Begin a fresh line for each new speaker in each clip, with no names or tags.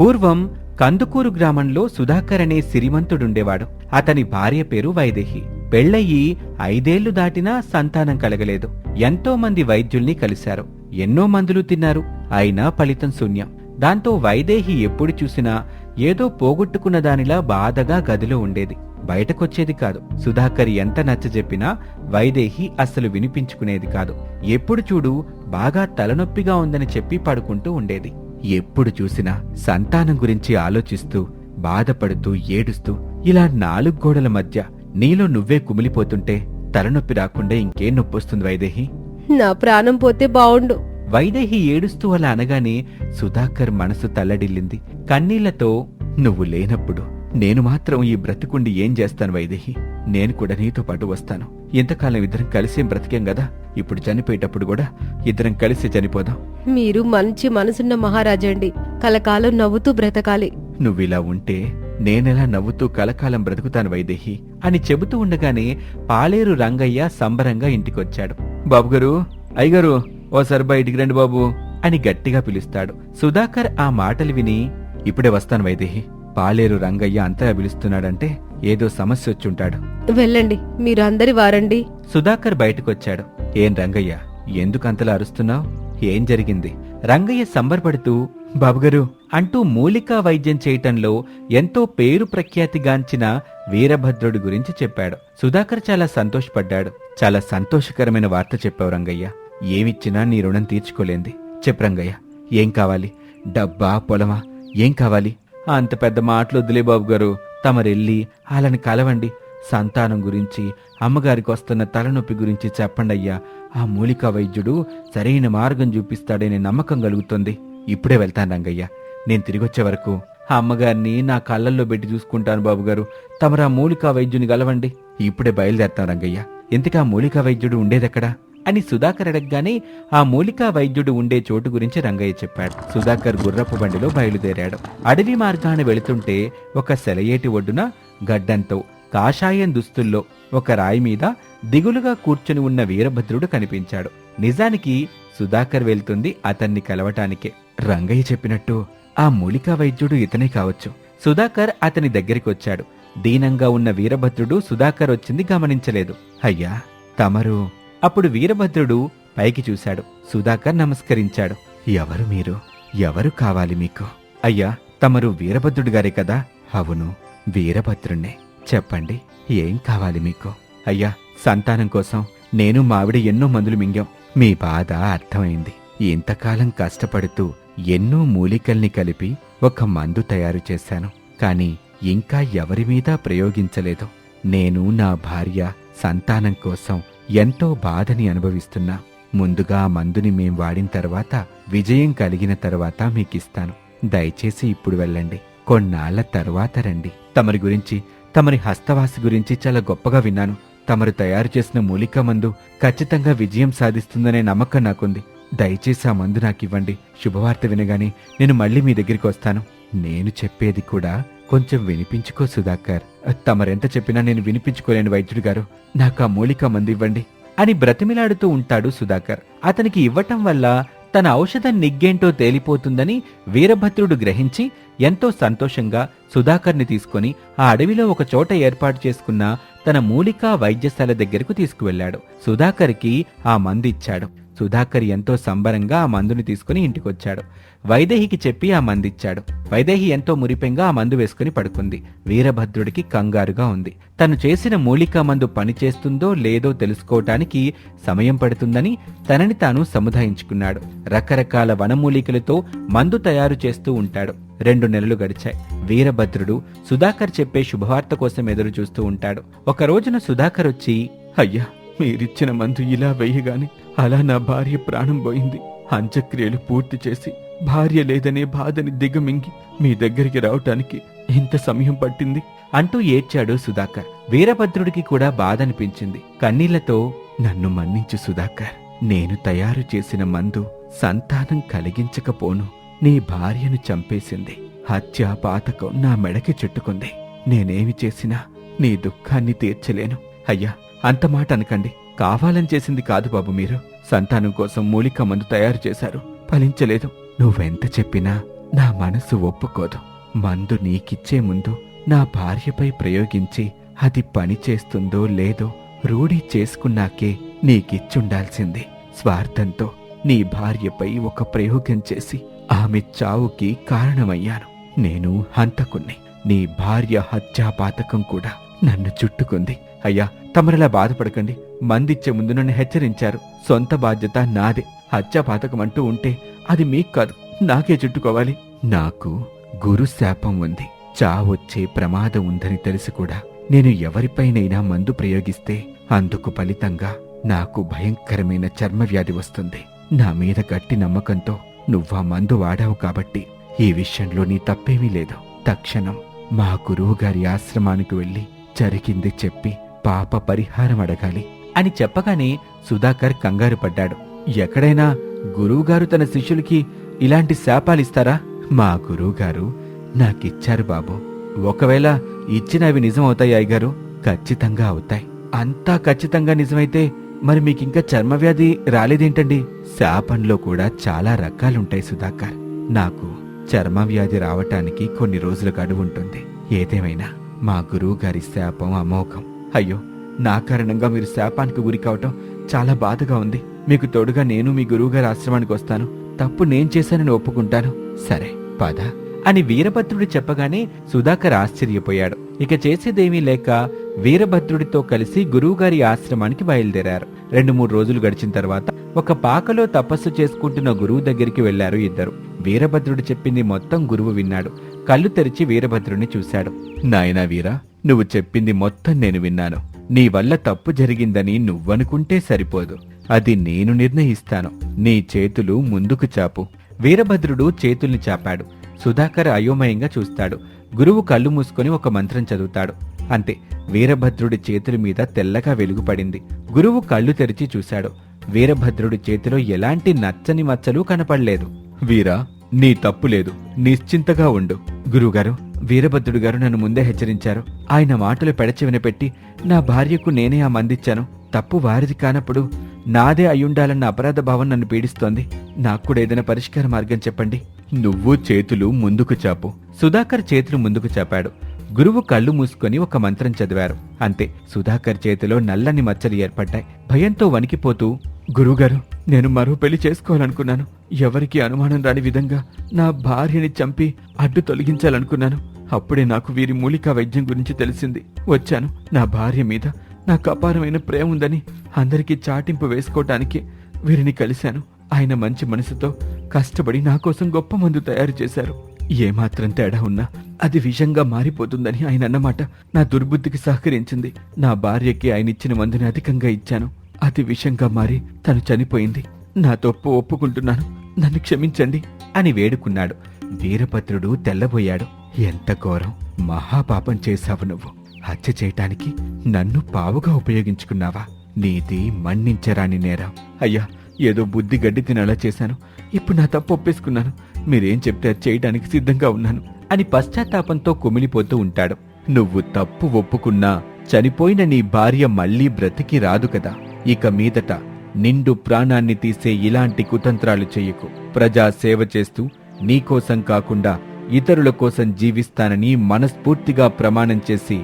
పూర్వం కందుకూరు గ్రామంలో సుధాకర్ అనే సిరిమంతుడుండేవాడు. అతని భార్య పేరు వైదేహి. పెళ్ళయ్యి ఐదేళ్ళు దాటినా సంతానం కలగలేదు. ఎంతో మంది వైద్యుల్ని కలిశారు. ఎన్నో మందులు తిన్నారు. అయినా ఫలితం శూన్యం. దాంతో వైదేహి ఎప్పుడు చూసినా ఏదో పోగొట్టుకున్న దానిలా బాధగా గదిలో ఉండేది. బయటకొచ్చేది కాదు. సుధాకర్ ఎంత నచ్చజెప్పినా వైదేహి అస్సలు వినిపించుకునేది కాదు. ఎప్పుడు చూడు బాగా తలనొప్పిగా ఉందని చెప్పి పడుకుంటూ ఉండేది. ఎప్పుడు చూసినా సంతానం గురించి ఆలోచిస్తూ బాధపడుతూ ఏడుస్తూ ఇలా నాలుగు గోడల మధ్య నీలో నువ్వే కుమిలిపోతుంటే తలనొప్పి రాకుండా ఇంకేం నొప్పొస్తుంది వైదేహి.
నా ప్రాణం పోతే బావుండు.
వైదేహి ఏడుస్తూ అలా అనగానే సుధాకర్ మనసు తల్లడిల్లింది. కన్నీళ్ళతో నువ్వు లేనప్పుడు నేను మాత్రం ఈ బ్రతికుండి ఏం చేస్తాను వైదేహి? నేను కూడా నీతో పాటు వస్తాను. ఇంతకాలం ఇద్దరం కలిసి బ్రతికేం కదా? ఇప్పుడు చనిపోయేటప్పుడు కూడా ఇద్దరం కలిసి చనిపోదాం.
మీరు మంచి మనసున్న మహారాజండి. కలకాలం నవ్వుతూ బ్రతకాలి.
నువ్విలా ఉంటే నేనెలా నవ్వుతూ కలకాలం బ్రతుకుతాను వైదేహి? అని చెబుతూ ఉండగానే పాలేరు రంగయ్య సంబరంగా ఇంటికొచ్చాడు. బాబుగారు అయ్యగారు ఓసారి బయటికి రండి బాబు అని గట్టిగా పిలుస్తాడు. సుధాకర్ ఆ మాటలు విని ఇప్పుడే వస్తాను వైదేహి. పాలేరు రంగయ్య అంతగా పిలుస్తున్నాడంటే ఏదో సమస్య వచ్చుంటాడు.
వెళ్ళండి మీరు అందరి వారండి.
సుధాకర్ బయటకొచ్చాడు. ఏం రంగయ్య ఎందుకంతలా అరుస్తున్నావు? ఏం జరిగింది? రంగయ్య సంబరపడుతూ బాబుగారు అంటూ మూలికా వైద్యం చేయటంలో ఎంతో పేరు ప్రఖ్యాతిగాంచిన వీరభద్రుడి గురించి చెప్పాడు. సుధాకర్ చాలా సంతోషపడ్డాడు. చాలా సంతోషకరమైన వార్త చెప్పావు రంగయ్య. ఏమిచ్చినా నీ రుణం తీర్చుకోలేంది. చెప్పు రంగయ్య ఏం కావాలి? డబ్బా పొలమా ఏం కావాలి? అంత పెద్ద మాటలు వద్దులే బాబు గారు తమరెళ్ళి వాళ్ళని కలవండి. సంతానం గురించి అమ్మగారికి వస్తున్న తలనొప్పి గురించి చెప్పండి అయ్యా ఆ మూలికా వైద్యుడు సరైన మార్గం చూపిస్తాడనే నమ్మకం కలుగుతుంది. ఇప్పుడే వెళ్తాను రంగయ్య. నేను తిరిగొచ్చే వరకు ఆ అమ్మగారిని నా కళ్ళల్లో పెట్టి చూసుకుంటాను బాబుగారు. తమరా మూలికా వైద్యుని కలవండి. ఇప్పుడే బయలుదేరతాను రంగయ్య. ఇంతకా మూలికా వైద్యుడు ఉండేదెక్కడా? అని సుధాకర్ అడగగానే ఆ మూలికా వైద్యుడు ఉండే చోటు గురించి రంగయ్య చెప్పాడు. సుధాకర్ గుర్రపు బండిలో బయలుదేరాడు. అడవి మార్గాన వెళుతుంటే ఒక సెలయేటి ఒడ్డున గడ్డంతో కాషాయం దుస్తుల్లో ఒక రాయి మీద దిగులుగా కూర్చుని ఉన్న వీరభద్రుడు కనిపించాడు. నిజానికి సుధాకర్ వెళ్తుంది అతన్ని కలవటానికే. రంగయ్య చెప్పినట్టు ఆ మూలికా వైద్యుడు ఇతనే కావచ్చు. సుధాకర్ అతని దగ్గరికి వచ్చాడు దీనంగా ఉన్న వీరభద్రుడు సుధాకర్ వచ్చింది గమనించలేదు. అయ్యా తమరు అప్పుడు వీరభద్రుడు పైకి చూశాడు. సుధాకర్ నమస్కరించాడు. ఎవరు మీరు? ఎవరు కావాలి మీకు? అయ్యా తమరు వీరభద్రుడు గారే కదా? అవును వీరభద్రుణ్ణే. చెప్పండి ఏం కావాలి మీకు? అయ్యా సంతానం కోసం నేను మావిడ ఎన్నో మందులు మింగాం. మీ బాధ అర్థమైంది. ఇంతకాలం కష్టపడుతూ ఎన్నో మూలికల్ని కలిపి ఒక మందు తయారు చేశాను. కాని ఇంకా ఎవరి మీద ప్రయోగించలేదు. నేను నా భార్య సంతానం కోసం ఎంతో బాధని అనుభవిస్తున్నా. ముందుగా మందుని మేం వాడిన తర్వాత విజయం కలిగిన తర్వాత మీకిస్తాను. దయచేసి ఇప్పుడు వెళ్ళండి. కొన్నాళ్ళ తర్వాత రండి. తమరి గురించి తమరి హస్తవాసి గురించి చాలా గొప్పగా విన్నాను. తమరు తయారు చేసిన మూలికా మందు ఖచ్చితంగా విజయం సాధిస్తుందనే నమ్మకం నాకుంది. దయచేసి ఆ మందు నాకివ్వండి. శుభవార్త వినగానే నేను మళ్ళీ మీ దగ్గరికి వస్తాను. నేను చెప్పేది కూడా కొంచెం వినిపించుకో సుధాకర్. తమరెంత చెప్పినా నేను వినిపించుకోలేను వైద్యుడు గారు. నాకు ఆ మూలిక మంది ఇవ్వండి అని బ్రతిమిలాడుతూ ఉంటాడు సుధాకర్. అతనికి ఇవ్వటం వల్ల తన ఔషధం నిగ్గేంటో తేలిపోతుందని వీరభద్రుడు గ్రహించి ఎంతో సంతోషంగా సుధాకర్ని తీసుకుని ఆ అడవిలో ఒక చోట ఏర్పాటు చేసుకున్న తన మూలికా వైద్యశాల దగ్గరకు తీసుకువెళ్ళాడు. సుధాకర్కి ఆ మందిచ్చాడు సుధాకర్ ఎంతో సంబరంగా ఆ మందుని తీసుకుని ఇంటికొచ్చాడు. వైదేహికి చెప్పి ఆ మందిచ్చాడు. వైదేహి ఎంతో మురిపెంగా ఆ మందు వేసుకుని పడుకుంది. వీరభద్రుడికి కంగారుగా ఉంది. తను చేసిన మూలికా మందు పనిచేస్తుందో లేదో తెలుసుకోవటానికి సమయం పడుతుందని తనని తాను సముదాయించుకున్నాడు. రకరకాల వనమూలికలతో మందు తయారు చేస్తూ ఉంటాడు. రెండు నెలలు గడిచాయి. వీరభద్రుడు సుధాకర్ చెప్పే శుభవార్త కోసం ఎదురు చూస్తూ ఉంటాడు. ఒక రోజున సుధాకర్ వచ్చి అయ్యా మీరిచ్చిన మందు ఇలా వెయ్యగానే అలా నా భార్య ప్రాణం పోయింది. అంత్యక్రియలు పూర్తి చేసి భార్య లేదనే బాధని దిగమింగి మీ దగ్గరికి రావటానికి ఇంత సమయం పట్టింది? అంటూ ఏడ్చాడు సుధాకర్. వీరభద్రుడికి కూడా బాధ అనిపించింది కన్నీళ్ళతో నన్ను మన్నించు సుధాకర్. నేను తయారు చేసిన మందు సంతానం కలిగించకపోను. నీ భార్యను చంపేసింది. హత్య పాతకం నా మెడకి చుట్టుకుంది. నేనేమి చేసినా నీ దుఃఖాన్ని తీర్చలేను. అయ్యా అంత మాట అనకండి. కావాలని చేసింది కాదు బాబు మీరు. సంతానం కోసం మూలిక మందు తయారు చేశారు. ఫలించలేదు. నువ్వెంత చెప్పినా నా మనసు ఒప్పుకోదు. మందు నీకిచ్చే ముందు నా భార్యపై ప్రయోగించి అది పని చేస్తుందో లేదో రూఢి చేసుకున్నాకే నీకిచ్చుండాల్సింది. స్వార్థంతో నీ భార్యపై ఒక ప్రయోగం చేసి ఆమె చావుకి కారణమయ్యాను. నేను హంతకుణ్ణి. నీ భార్య హత్యాపాతకం కూడా నన్ను చుట్టుకుంది. అయ్యా తమరలా బాధపడకండి. మందిచ్చే ముందు నన్ను హెచ్చరించారు. సొంత బాధ్యత నాదే. హత్యాపాతకం అంటూ ఉంటే అది మీకు కాదు. నాకే చుట్టుకోవాలి. నాకు గురు శాపం ఉంది. చావొచ్చే ప్రమాదం ఉందని తెలిసి కూడా. నేను ఎవరిపైనైనా మందు ప్రయోగిస్తే అందుకు ఫలితంగా నాకు భయంకరమైన చర్మవ్యాధి వస్తుంది. నా మీద గట్టి నమ్మకంతో నువ్వా మందు వాడావు కాబట్టి ఈ విషయంలో నీ తప్పేమీ లేదు. తక్షణం మా గురువుగారి ఆశ్రమానికి వెళ్ళి జరిగింది చెప్పి పాప పరిహారం అడగాలి అని చెప్పగానే సుధాకర్ కంగారు పడ్డాడు. ఎక్కడైనా గురువుగారు తన శిష్యులకి ఇలాంటి శాపాలిస్తారా మా గురువుగారు నాకిచ్చారు బాబు. ఒకవేళ ఇచ్చినవి నిజమవుతాయి అయ్యగారు? ఖచ్చితంగా అవుతాయి. అంతా ఖచ్చితంగా నిజమైతే మరి మీకింకా చర్మవ్యాధి రాలేదేంటండి? శాపంలో కూడా చాలా రకాలుంటాయి సుధాకర్. నాకు చర్మవ్యాధి రావటానికి కొన్ని రోజుల గడువు ఉంటుంది ఏదేమైనా మా గురువుగారి శాపం అమోఘం. అయ్యో నా కారణంగా మీరు శాపానికి గురి కావటం చాలా బాధగా ఉంది. మీకు తోడుగా నేను మీ గురువుగారి ఆశ్రమానికి వస్తాను. తప్పు నేను చేశానని ఒప్పుకుంటాను. సరే పద అని వీరభద్రుడు చెప్పగానే సుధాకర్ ఆశ్చర్యపోయాడు. ఇక చేసేదేమీ లేక వీరభద్రుడితో కలిసి గురువుగారి ఆశ్రమానికి బయలుదేరారు. రెండు మూడు రోజులు గడిచిన తర్వాత ఒక పాకలో తపస్సు చేసుకుంటున్న గురువు దగ్గరికి వెళ్ళారు ఇద్దరు. వీరభద్రుడు చెప్పింది మొత్తం గురువు విన్నాడు. కళ్ళు తెరిచి వీరభద్రుడిని చూశాడు. నాయనా వీరా నువ్వు చెప్పింది మొత్తం నేను విన్నాను. నీ వల్ల తప్పు జరిగిందని నువ్వనుకుంటే సరిపోదు. అది నేను నిర్ణయిస్తాను. నీ చేతులు ముందుకు చాపు. వీరభద్రుడు చేతుల్ని చాపాడు. సుధాకర్ అయోమయంగా చూస్తాడు. గురువు కళ్ళు మూసుకొని ఒక మంత్రం చదువుతాడు. అంతే. వీరభద్రుడి చేతుల మీద తెల్లగా వెలుగుపడింది. గురువు కళ్ళు తెరిచి చూశాడు. వీరభద్రుడి చేతిలో ఎలాంటి నచ్చని మచ్చలు కనపడలేదు. వీరా నీ తప్పు లేదు. నిశ్చింతగా ఉండు. గురువుగారు వీరభద్రుడు గారు నన్ను ముందే హెచ్చరించారు. ఆయన మాటలు పెడచెవిన పెట్టి నా భార్యకు నేనే ఆ మందిచ్చాను. తప్పు వారిది కానప్పుడు నాదే అయ్యుండాలన్న అపరాధ భావం నన్ను పీడిస్తోంది. నాకు కూడా ఏదైనా పరిష్కార మార్గం చెప్పండి. నువ్వు చేతులు ముందుకు చాపు. సుధాకర్ చేతులు ముందుకు చాపాడు. గురువు కళ్ళు మూసుకొని ఒక మంత్రం చదివారు. అంతే సుధాకర్ చేతిలో నల్లని మచ్చలు ఏర్పడ్డాయి. భయంతో వణికిపోతూ గురువుగారు నేను మరో పెళ్ళి చేసుకోవాలనుకున్నాను. ఎవరికి అనుమానం రాని విధంగా నా భార్యని చంపి అడ్డు తొలగించాలనుకున్నాను. అప్పుడే నాకు వీరి మూలికా వైద్యం గురించి తెలిసింది. వచ్చాను. నా భార్య మీద నాకు అపారమైన ప్రేమ ఉందని అందరికీ చాటింపు వేసుకోవటానికి వీరిని కలిశాను. ఆయన మంచి మనసుతో కష్టపడి నా కోసం గొప్ప మందు తయారు చేశారు. ఏమాత్రం తేడా ఉన్నా అది విషంగా మారిపోతుందని ఆయన అన్నమాట. నా దుర్బుద్ధికి సహకరించింది. నా భార్యకి ఆయన ఇచ్చిన మందుని అధికంగా ఇచ్చాను. అది విషంగా మారి తను చనిపోయింది. నా తప్పు ఒప్పుకుంటున్నాను. నన్ను క్షమించండి అని వేడుకున్నాడు. వీరభద్రుడు తెల్లబోయాడు. ఎంత ఘోరం. మహాపాపం చేశావు నువ్వు. హత్య చేయటానికి నన్ను పావుగా ఉపయోగించుకున్నావా? నీది మన్నించరాని నేరం. అయ్యా ఏదో బుద్ధి గడ్డి తినేలా చేశాను. ఇప్పుడు నా తప్పు ఒప్పేసుకున్నాను. మీరేం చెప్తే అది చేయడానికి సిద్ధంగా ఉన్నాను అని పశ్చాత్తాపంతో కుమిలిపోతూ ఉంటాడు. నువ్వు తప్పు ఒప్పుకున్నా చనిపోయిన నీ భార్య మళ్ళీ బ్రతికి రాదు కదా. ఇక మీదట నిండు ప్రాణాన్ని తీసే ఇలాంటి కుతంత్రాలు చెయ్యకు ప్రజా సేవ చేస్తూ నీకోసం కాకుండా ఇతరుల కోసం జీవిస్తానని మనస్ఫూర్తిగా ప్రమాణం చేసి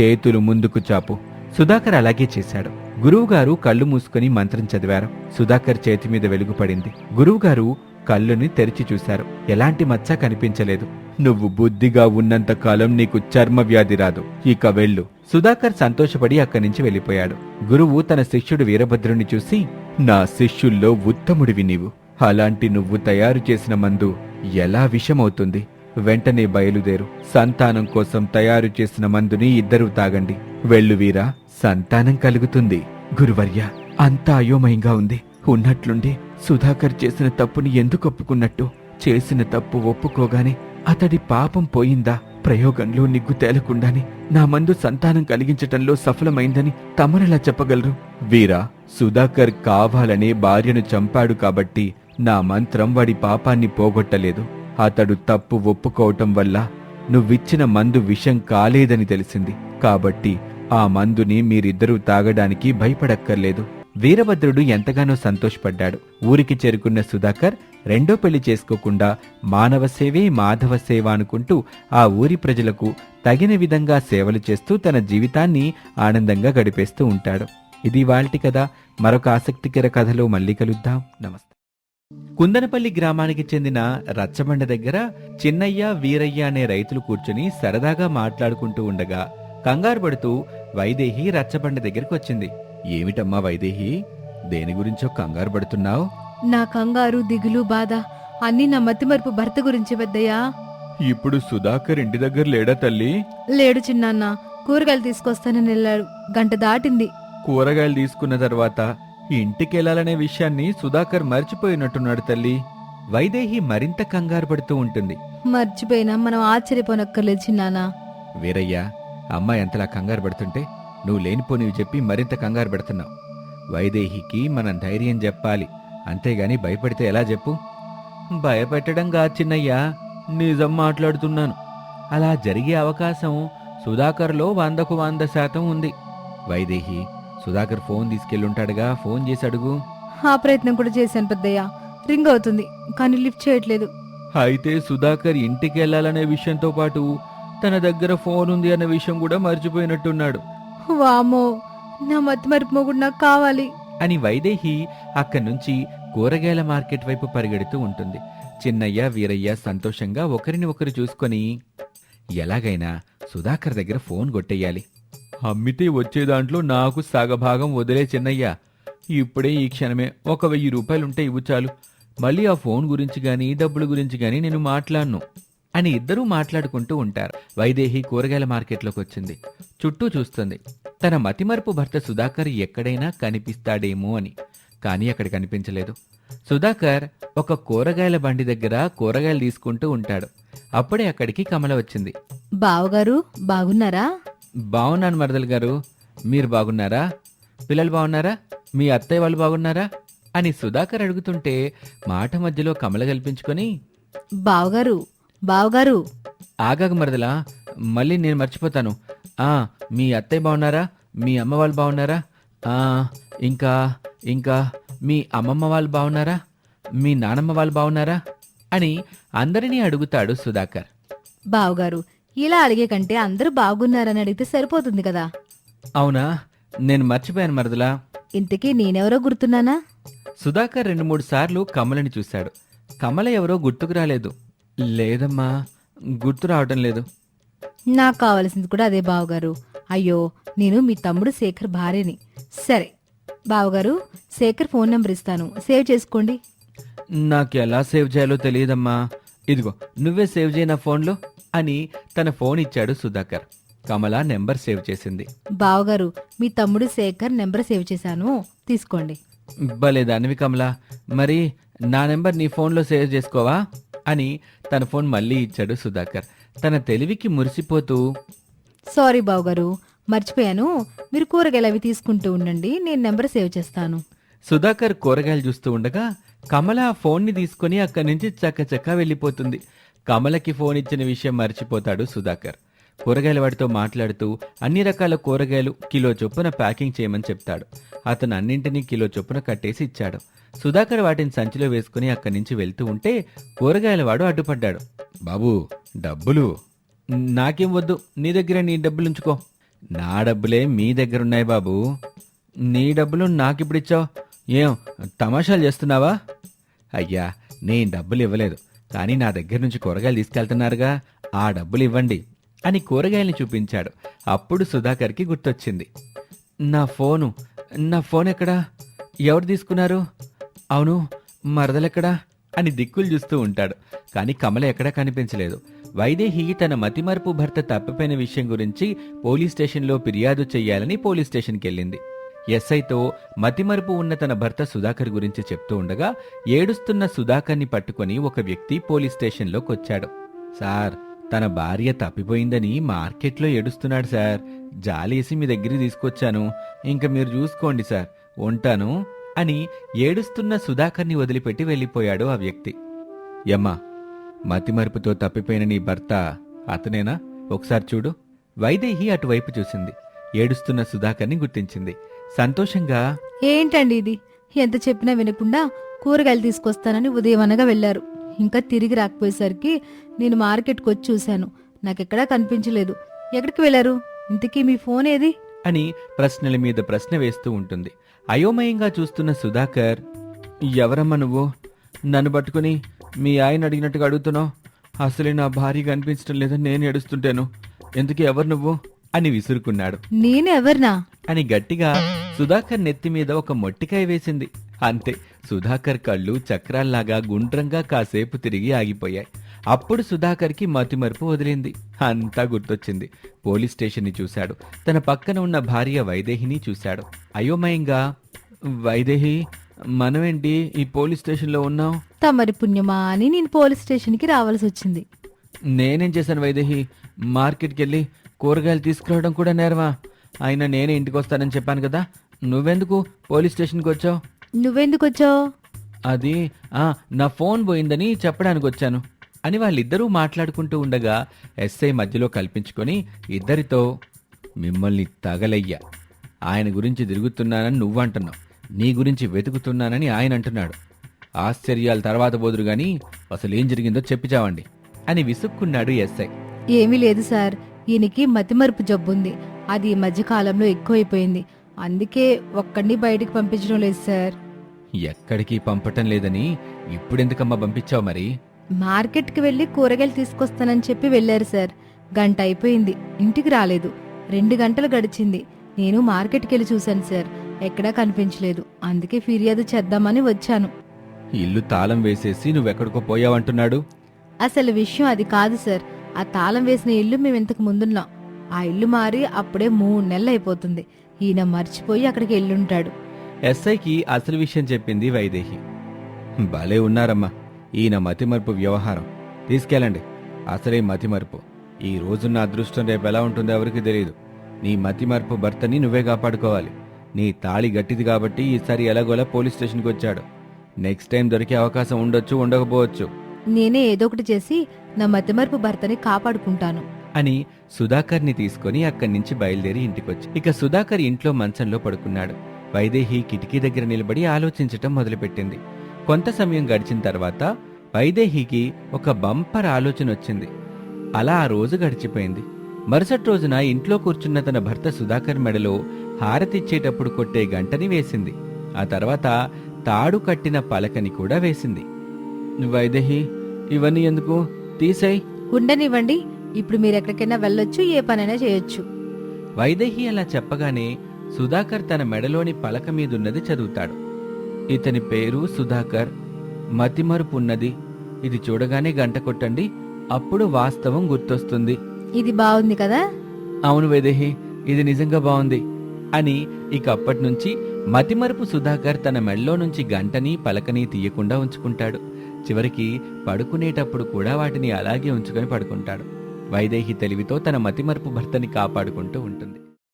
చేతులు ముందుకు చాపు. సుధాకర్ అలాగే చేశాడు. గురువుగారు కళ్ళు మూసుకుని మంత్రం చదివారు. సుధాకర్ చేతి మీద వెలుగుపడింది. గురువుగారు కళ్ళుని తెరిచి చూశారు. ఎలాంటి మచ్చ కనిపించలేదు. నువ్వు బుద్ధిగా ఉన్నంత కాలం నీకు చర్మ వ్యాధి రాదు. ఇక వెళ్ళు. సుధాకర్ సంతోషపడి అక్కడి నుంచి వెళ్ళిపోయాడు. గురువు తన శిష్యుడు వీరభద్రుని చూసి నా శిష్యుల్లో ఉత్తముడివి నీవు. అలాంటి నువ్వు తయారు చేసిన మందు ఎలా విషమవుతుంది? వెంటనే బయలుదేరు. సంతానం కోసం తయారు చేసిన మందుని ఇద్దరూ తాగండి. వెళ్ళు వీరా సంతానం కలుగుతుంది. గురువర్య అంతా అయోమయంగా ఉంది. ఉన్నట్లుండి సుధాకర్ చేసిన తప్పుని ఎందుకు ఒప్పుకున్నట్టు? చేసిన తప్పు ఒప్పుకోగానే అతడి పాపం పోయిందా? ప్రయోగంలో నిగ్గు తేలకుండానే నా మందు సంతానం కలిగించటంలో సఫలమైందని తమరెలా చెప్పగలరు? వీరా సుధాకర్ కావాలనే భార్యను చంపాడు కాబట్టి నా మంత్రం వాడి పాపాన్ని పోగొట్టలేదు. అతడు తప్పు ఒప్పుకోవటం వల్ల నువ్విచ్చిన మందు విషం కాలేదని తెలిసింది. కాబట్టి ఆ మందుని మీరిద్దరూ తాగడానికి భయపడక్కర్లేదు. వీరభద్రుడు ఎంతగానో సంతోషపడ్డాడు. ఊరికి చేరుకున్న సుధాకర్ రెండో పెళ్ళి చేసుకోకుండా మానవ సేవే మాధవ సేవ అనుకుంటూ ఆ ఊరి ప్రజలకు తగిన విధంగా సేవలు చేస్తూ తన జీవితాన్ని ఆనందంగా గడిపేస్తూ ఉంటాడు. ఇది వాల్టి కదా మరొక ఆసక్తికర కథలో మళ్ళీ కలుద్దాం. నమస్తే. కుందనపల్లి గ్రామానికి చెందిన రచ్చబండ దగ్గర చిన్నయ్య వీరయ్య అనే రైతులు కూర్చుని సరదాగా మాట్లాడుకుంటూ ఉండగా కంగారు పడుతూ వైదేహి రచ్చబండ దగ్గరికి వచ్చింది. ఏమిటమ్మా వైదేహి? దేని గురించో కంగారు పడుతున్నావు?
నా కంగారు దిగులు బాధ అన్నీ నా మతిమరుపు భర్త గురించి పెద్దయ్యా.
ఇప్పుడు సుధాకర్ ఇంటి దగ్గర లేడా తల్లి?
లేడు చిన్నాన్న. కూరగాయలు తీసుకొస్తానని వెళ్ళాడు. గంట దాటింది.
కూరగాయలు తీసుకున్న తర్వాత ఇంటికి వెళ్ళాలనే విషయాన్ని సుధాకర్ మర్చిపోయినట్టున్నాడు తల్లి. వైదేహి మరింత కంగారు పడుతూ ఉంటుంది.
మర్చిపోయినా మనం ఆశ్చర్యపోనక్కర్లేదు చిన్నాన్న
వీరయ్య అమ్మ ఎంతలా కంగారు పడుతుంటే నువ్వు లేనిపోనివి చెప్పి మరింత కంగారు పెడుతున్నావు. వైదేహికి మనం ధైర్యం చెప్పాలి. అంతేగాని భయపడితే ఎలా చెప్పు? భయపెట్టడం కా చిన్నయ్యా నిజం మాట్లాడుతున్నాను. అలా జరిగే అవకాశం సుధాకర్లో వందకు వంద శాతం ఉంది. వైదేహి సుధాకర్ ఫోన్ తీసుకెళ్ళుంటాడుగా. ఫోన్ చేసి అడుగు.
ఆ ప్రయత్నం కూడా చేశాను పెద్దయ్య. రింగ్ అవుతుంది కానీ లిఫ్ట్ చేయట్లేదు.
అయితే సుధాకర్ ఇంటికి వెళ్ళాలనే విషయంతో పాటు తన దగ్గర ఫోన్ ఉంది అన్న విషయం కూడా మర్చిపోయినట్టున్నాడు.
వామో నా మతిమరుపు మొగుడు నాకు కావాలి.
అని వైదేహి అక్కడి నుంచి కూరగాయల మార్కెట్ వైపు పరిగెడుతూ ఉంటుంది. చిన్నయ్య వీరయ్య సంతోషంగా ఒకరిని ఒకరు చూసుకొని ఎలాగైనా సుధాకర్ దగ్గర ఫోన్ కొట్టేయాలి. అమ్మితే వచ్చే దాంట్లో నాకు సగభాగం వదిలే చిన్నయ్య. ఇప్పుడే ఈ క్షణమే. ఒక వెయ్యి రూపాయలుంటే ఇవ్వు చాలు. మళ్ళీ ఆ ఫోన్ గురించి కానీ డబ్బుల గురించి కానీ నేను మాట్లాడను అని ఇద్దరూ మాట్లాడుకుంటూ ఉంటారు. వైదేహి కూరగాయల మార్కెట్లోకి వచ్చింది చుట్టూ చూస్తుంది. తన మతిమరుపు భర్త సుధాకర్ ఎక్కడైనా కనిపిస్తాడేమో అని. కానీ అక్కడ కనిపించలేదు. సుధాకర్ ఒక కూరగాయల బండి దగ్గర కూరగాయలు తీసుకుంటూ ఉంటాడు. అప్పుడే అక్కడికి కమల వచ్చింది.
బావగారు బాగున్నారా?
బాగున్నాను మరదలు గారు. మీరు బాగున్నారా? పిల్లలు బాగున్నారా? మీ అత్తయ్య వాళ్ళు బాగున్నారా? అని సుధాకర్ అడుగుతుంటే మాట మధ్యలో కమల కల్పించుకొని
బావగారు బావగారు.
ఆగాక మరదలా మళ్ళీ నేను మర్చిపోతాను. ఆ మీ అత్తయ్య బాగున్నారా? మీ అమ్మ వాళ్ళు బాగున్నారా? ఆ ఇంకా ఇంకా మీ అమ్మమ్మ వాళ్ళు బాగున్నారా? మీ నానమ్మ వాళ్ళు బాగున్నారా? అని అందరినీ అడుగుతాడు సుధాకర్.
బావగారు ఇలా అడిగే కంటే అందరూ బాగున్నారని అడిగితే సరిపోతుంది కదా.
అవునా? నేను మర్చిపోయాను మరదలా.
ఇంతకీ నేనెవరో గుర్తున్నానా?
సుధాకర్ రెండు మూడు సార్లు కమలని చూశాడు. కమల ఎవరో గుర్తుకు రాలేదు. లేదమ్మా గుర్తు రావటం లేదు.
నాకు కావలసింది కూడా అదే బావగారు. అయ్యో నేను మీ తమ్ముడు శేఖర్ భార్యని. సరే బావగారు శేఖర్ ఫోన్ నంబర్ ఇస్తాను. సేవ్ చేసుకోండి.
నాకు ఎలా సేవ్ చేయాలో తెలియదమ్మా. ఇదిగో నువ్వే సేవ్ చేయి నా ఫోన్లో. అని తన ఫోన్ ఇచ్చాడు సుధాకర్. కమల నెంబర్ సేవ్ చేసింది.
బావగారు మీ తమ్ముడు శేఖర్ నెంబర్ సేవ్ చేశాను. తీసుకోండి.
భలే దానివి కమల. మరి నా నెంబర్ నీ ఫోన్లో సేవ్ చేసుకోవా? అని తన ఫోన్ మళ్ళీ ఇచ్చాడు సుధాకర్. తన తెలివికి మురిసిపోతూ
సారీ బావగారు మర్చిపోయాను. మీరు కూరగాయలు అవి తీసుకుంటూ ఉండండి నేను నెంబర్ సేవ్ చేస్తాను.
సుధాకర్ కూరగాయలు చూస్తూ ఉండగా కమల ఆ ఫోన్ని తీసుకుని అక్కడి నుంచి చక్కచక్క వెళ్ళిపోతుంది. కమలకి ఫోన్ ఇచ్చిన విషయం మర్చిపోతాడు సుధాకర్. కూరగాయల వాడితో మాట్లాడుతూ అన్ని రకాల కూరగాయలు కిలో చొప్పున ప్యాకింగ్ చేయమని చెప్తాడు. అతను అన్నింటినీ కిలో చొప్పున కట్టేసి ఇచ్చాడు. సుధాకర్ వాటిని సంచిలో వేసుకుని అక్కడి నుంచి వెళ్తూ ఉంటే కూరగాయల వాడు అడ్డుపడ్డాడు. బాబు డబ్బులు. నాకేం వద్దు నీ దగ్గర నీ డబ్బులు ఉంచుకో. నా డబ్బులే మీ దగ్గర ఉన్నాయి బాబు. నీ డబ్బులు నాకిప్పుడు ఇచ్చావు? ఏం తమాషాలు చేస్తున్నావా? అయ్యా నేను డబ్బులు ఇవ్వలేదు. కానీ నా దగ్గర నుంచి కూరగాయలు తీసుకెళ్తున్నారుగా. ఆ డబ్బులు ఇవ్వండి అని కూరగాయల్ని చూపించాడు. అప్పుడు సుధాకర్కి గుర్తొచ్చింది. నా ఫోను నా ఫోన్ ఎక్కడా? ఎవరు తీసుకున్నారు? అవును మరదలెక్కడా? అని దిక్కులు చూస్తూ ఉంటాడు. కానీ కమల ఎక్కడా కనిపించలేదు. వైదేహి తన మతిమరుపు భర్త తప్పిపోయిన విషయం గురించి పోలీస్ స్టేషన్లో ఫిర్యాదు చేయాలని పోలీస్ స్టేషన్కి వెళ్ళింది ఎస్ఐతో మతిమరుపు ఉన్న తన భర్త సుధాకర్ గురించి చెప్తూ ఉండగా ఏడుస్తున్న సుధాకర్ని పట్టుకొని ఒక వ్యక్తి పోలీస్ స్టేషన్లోకి వచ్చాడు సార్ తన భార్య తప్పిపోయిందని మార్కెట్లో ఏడుస్తున్నాడు సార్. జాలేసి మీ దగ్గరికి తీసుకొచ్చాను. ఇంక మీరు చూసుకోండి సార్. ఉంటాను అని ఏడుస్తున్న సుధాకర్ని వదిలిపెట్టి వెళ్ళిపోయాడు ఆ వ్యక్తి. యమ్మా మతిమరుపుతో తప్పిపోయిన నీ భర్త అతనేనా? ఒకసారి చూడు. వైదేహి అటువైపు చూసింది. ఏడుస్తున్న సుధాకర్ని గుర్తించింది. సంతోషంగా
ఏంటండి ఇది? ఎంత చెప్పినా వినకుండా కూరగాయలు తీసుకొస్తానని ఉదయం అనగా వెళ్ళారు ఇంకా తిరిగి రాకపోయేసరికి నేను మార్కెట్కి వచ్చి చూశాను. నాకెక్కడా కనిపించలేదు. ఎక్కడికి వెళ్ళారు ఇంతకీ మీ ఫోన్ ఏది?
అని ప్రశ్నల మీద ప్రశ్న వేస్తూ ఉంటుంది. అయోమయంగా చూస్తున్న సుధాకర్ ఎవరమ్మా నువ్వు? నన్ను పట్టుకుని మీ ఆయన అడిగినట్టుగా అడుగుతున్నావు? అసలే నా భార్య కనిపించడం లేదని నేను ఏడుస్తుంటాను. ఎందుకు ఎవరు నువ్వు? అని విసురుకున్నాడు.
నేను ఎవరినా
అని గట్టిగా సుధాకర్ నెత్తి మీద ఒక మొట్టికాయ వేసింది. అంతే సుధాకర్ కళ్ళు చక్రాల్లాగా గుండ్రంగా కాసేపు తిరిగి ఆగిపోయాయి. అప్పుడు సుధాకర్కి మతిమరుపు వదిలింది. అంతా గుర్తొచ్చింది. పోలీస్ స్టేషన్ని చూశాడు. తన పక్కన ఉన్న భార్య వైదేహిని చూశాడు. అయోమయంగా వైదేహి మనమేంటి ఈ పోలీస్ స్టేషన్లో ఉన్నాం
తమరి పుణ్యమా అని నేను పోలీస్ స్టేషన్కి రావాల్సి వచ్చింది
నేనేం చేశాను వైదేహి? మార్కెట్కి వెళ్ళి కూరగాయలు తీసుకురావడం కూడా నేరవా అయినా నేనే ఇంటికి వస్తానని చెప్పాను కదా. నువ్వెందుకు పోలీస్ స్టేషన్కి వచ్చావు?
నువ్వెందుకు వచ్చావు?
అది ఆ నా ఫోన్ పోయిందని చెప్పడానికి వచ్చాను. అని వాళ్ళిద్దరూ మాట్లాడుకుంటూ ఉండగా ఎస్ఐ మధ్యలో కల్పించుకొని ఇద్దరితో మిమ్మల్ని తగలయ్యా. ఆయన గురించి తిరుగుతున్నానని నువ్వంటున్నావు. నీ గురించి వెతుకుతున్నానని ఆయన అంటున్నాడు. ఆశ్చర్యాల తర్వాత పోదురు గాని అసలు ఏం జరిగిందో చెప్పిచావండి అని విసుక్కున్నాడు ఎస్ఐ.
ఏమీ లేదు సార్. ఈయనకి మతిమరుపు జబ్బుంది. అది ఈ మధ్య కాలంలో ఎక్కువైపోయింది. అందుకే ఒక్కడిని బయటికి పంపించడం లేదు సార్.
ఎక్కడికి పంపటం లేదని ఇప్పుడెందుకమ్మా పంపించావు మరి?
మార్కెట్కి వెళ్ళి కూరగాయలు తీసుకొస్తానని చెప్పి వెళ్ళారు సార్. గంట అయిపోయింది. ఇంటికి రాలేదు. రెండు గంటలు గడిచింది. నేను మార్కెట్కి వెళ్ళి చూశాను సార్. ఎక్కడా కనిపించలేదు. అందుకే ఫిర్యాదు చేద్దామని వచ్చాను.
ఇల్లు తాళం వేసేసి నువ్వెక్కడికో పోయావంటున్నాడు?
అసలు విషయం అది కాదు సార్. ఆ తాళం వేసిన ఇల్లు మేము ఇంతకు ముందున్నాం. ఆ ఇల్లు మారి అప్పుడే మూడు నెలలు అయిపోతుంది. ఈయన మర్చిపోయి అక్కడికి ఎల్లుంటాడు.
ఎస్ఐకి అసలు విషయం చెప్పింది వైదేహి. భలే ఉన్నారమ్మా. ఈయన మతిమరుపు వ్యవహారం. తీసుకెళ్ళండి. అసలే మతిమరుపు. ఈ రోజున్న అదృష్టం రేపు ఎలా ఉంటుందో ఎవరికి తెలియదు. నీ మతిమరుపు భర్తని నువ్వే కాపాడుకోవాలి. నీ తాళి గట్టిది కాబట్టి ఈసారి ఎలాగోలా పోలీస్ స్టేషన్కి వచ్చాడు. నెక్స్ట్ టైం దొరికే అవకాశం ఉండొచ్చు ఉండకపోవచ్చు.
నేనే ఏదో ఒకటి చేసి నా మతిమరుపు భర్తని కాపాడుకుంటాను.
అని సుధాకర్ని తీసుకొని అక్కడి నుంచి బయలుదేరి ఇంటికొచ్చి ఇక సుధాకర్ ఇంట్లో మంచంలో పడుకున్నాడు. వైదేహి కిటికీ దగ్గర నిలబడి ఆలోచించటం మొదలుపెట్టింది. కొంత సమయం గడిచిన తర్వాత వైదేహికి ఒక బంపర్ ఆలోచన వచ్చింది. అలా ఆ రోజు గడిచిపోయింది. మరుసటి రోజున ఇంట్లో కూర్చున్న తన భర్త సుధాకర్ మెడలో హారతిచ్చేటప్పుడు కొట్టే గంటని వేసింది. ఆ తర్వాత తాడు కట్టిన పలకని కూడా వేసింది. వైదేహి ఇవన్నీ ఎందుకు? తీసేయ్.
ఉండనివ్వండి ఇప్పుడు మీరు ఎక్కడికైనా వెళ్ళొచ్చు ఏ పనైనా చేయొచ్చు.
వైదేహి అలా చెప్పగానే సుధాకర్ తన మెడలోని పలక మీదున్నది చదువుతాడు. ఇతని పేరు సుధాకర్ మతిమరుపు ఉన్నది ఇది చూడగానే గంట కొట్టండి అప్పుడు వాస్తవం గుర్తొస్తుంది.
ఇది బాగుంది కదా?
అవును వైదేహి ఇది నిజంగా బాగుంది. అని ఇక అప్పటి నుంచి మతిమరుపు సుధాకర్ తన మెడలో నుంచి గంటని పలకని తీయకుండా ఉంచుకుంటాడు. చివరికి పడుకునేటప్పుడు కూడా వాటిని అలాగే ఉంచుకొని పడుకుంటాడు. వైదేహి తెలివితో తన మతిమరుపు భర్తని కాపాడుకుంటూ ఉంటుంది.